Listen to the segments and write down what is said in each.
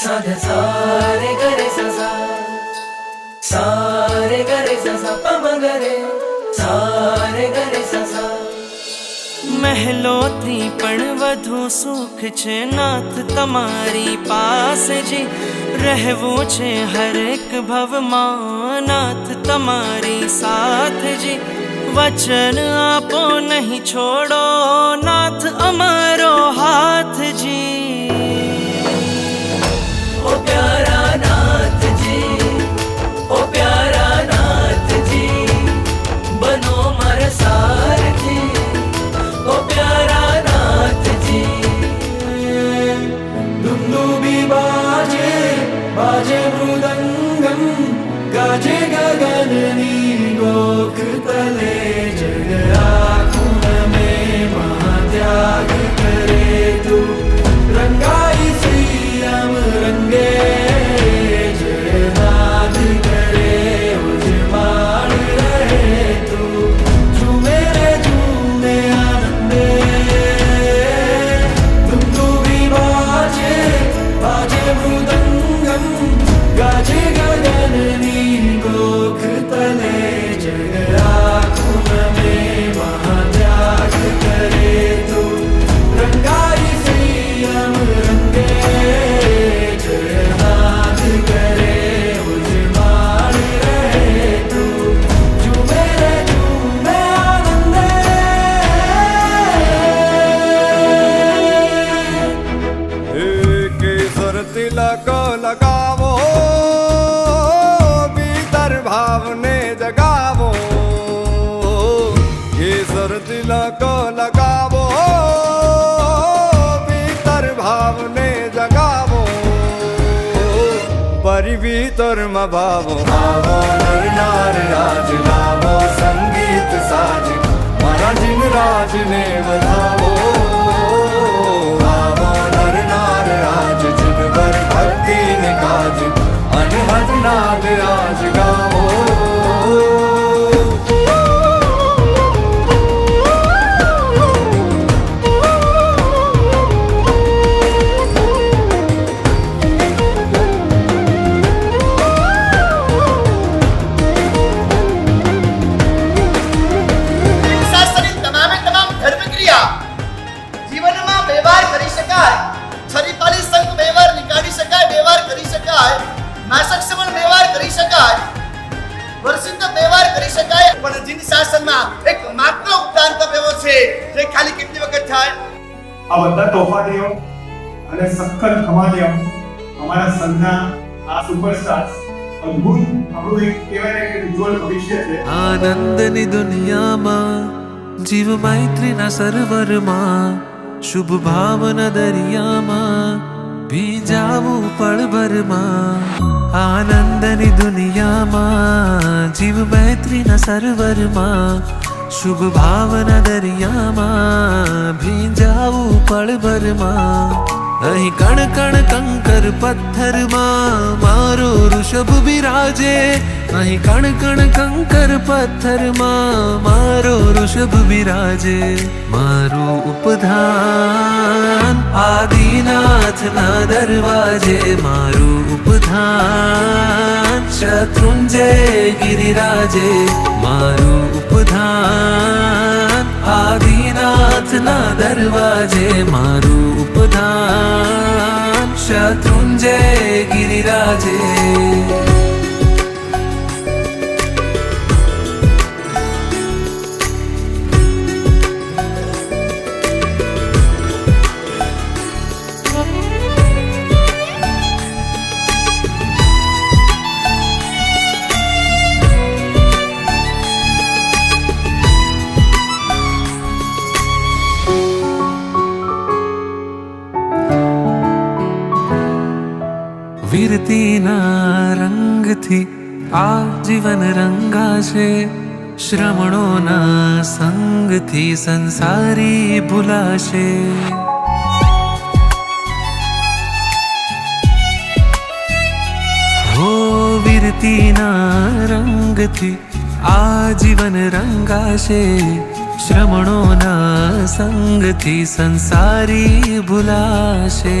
સાધે સારે મહેલોથી પણ વધુ સુખ છે નાથ તમારી પાસે જી રહેવું છે હરેક ભવમાં નાથ તમારી સાથજી વચન આપો નહીં છોડો નાથ અમારો હાથ જી પરી ભીતરમાં ભાવો આવો નરનાર રાજ લાવો સંગીત સાજ મારા જીન રાજને વધાવો ખાલી કેટલી વખત થાય. આ બધા તોફાનીઓ અને સખત ખમાલીઓ અમારા સંઘના આ સુપરસ્ટાર્સ અદ્ભુત આપણું એક કહેવાય ને કે ઉજ્જવળ ભવિષ્ય છે. આનંદની દુનિયામાં જીવ મૈત્રીના સરોવરમાં શુભ ભાવના દરિયામાં ભીજાવું પળભરમાં. આનંદની દુનિયામાં જીવ મૈત્રીના સરોવરમાં શુભ ભાવના દરિયામાં ભીંજાવું પળભરમાં. અહીં કણ કણ કંકર પથ્થરમાં મારો ઋષભ બિરાજે. અહીં કણ કણ કંકર પથ્થરમાં મારો ઋષભ બિરાજે. મારું ઉપધાન આદિનાથના દરવાજે. મારું ઉપધાન શત્રુંજય ગિરિરાજે. મારું દરવાજે મારું ઉપધાન શત્રુંજય ગિરિરાજે. રંગથી આ જીવન રંગાશે. શ્રમણોના સંગથી સંસારી ભૂલાશે. હો વિરતીના રંગથી આ જીવન રંગાશે. શ્રમણોના સંગથી સંસારી ભૂલાશે.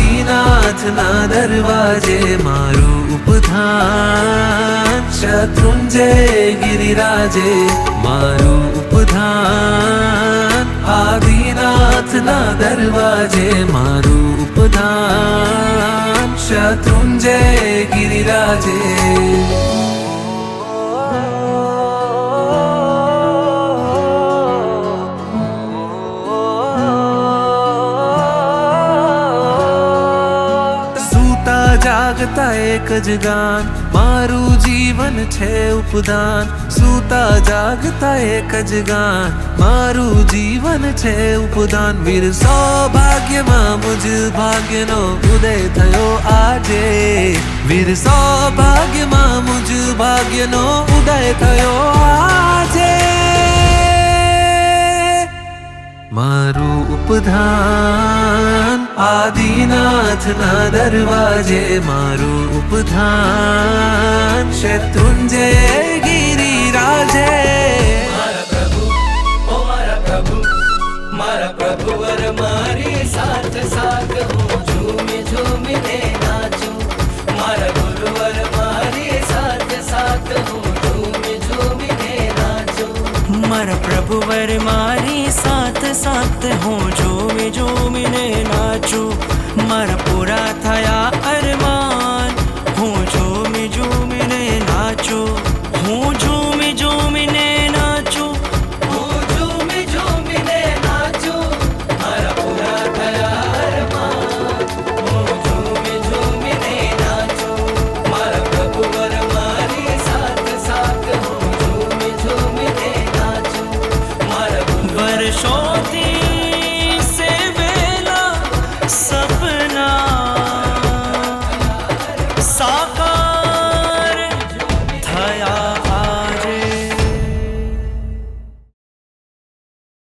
આદિનાથના દરવાજે મારું ઉપધાન શત્રુંજય ગિરિરાજે મારું ઉપધાન આદિનાથના દરવાજે મારું ઉપધાન શત્રુંજય ગિરિરાજે જાગતા એક જ ગાન, મારું જીવન છે ઉપદાન. સૂતા જાગતા એક જ ગાન, મારું જીવન છે ઉપદાન. વીર સૌભાગ્યમાં મુજ ભાગ્યનો ઉદય થયો આજે. વીર સૌભાગ્યમાં મુજ ભાગ્યનો ઉદય થયો આજે. મારું ઉપધાન આદિનાથના દરવાજે મારું ઉપધાન શત્રુંજય ગિરિરાજે મારા પ્રભુ ઓ મારા પ્રભુ મારા પ્રભુ વર મારી સાથ સાથ હું ઝૂમી ઝૂમીને નાચું મારા ગુરુવર મારી સાથ સાથ હું ઝૂમી ઝૂમીને નાચું મારા પ્રભુવર મારી સાથ સાથ હું જો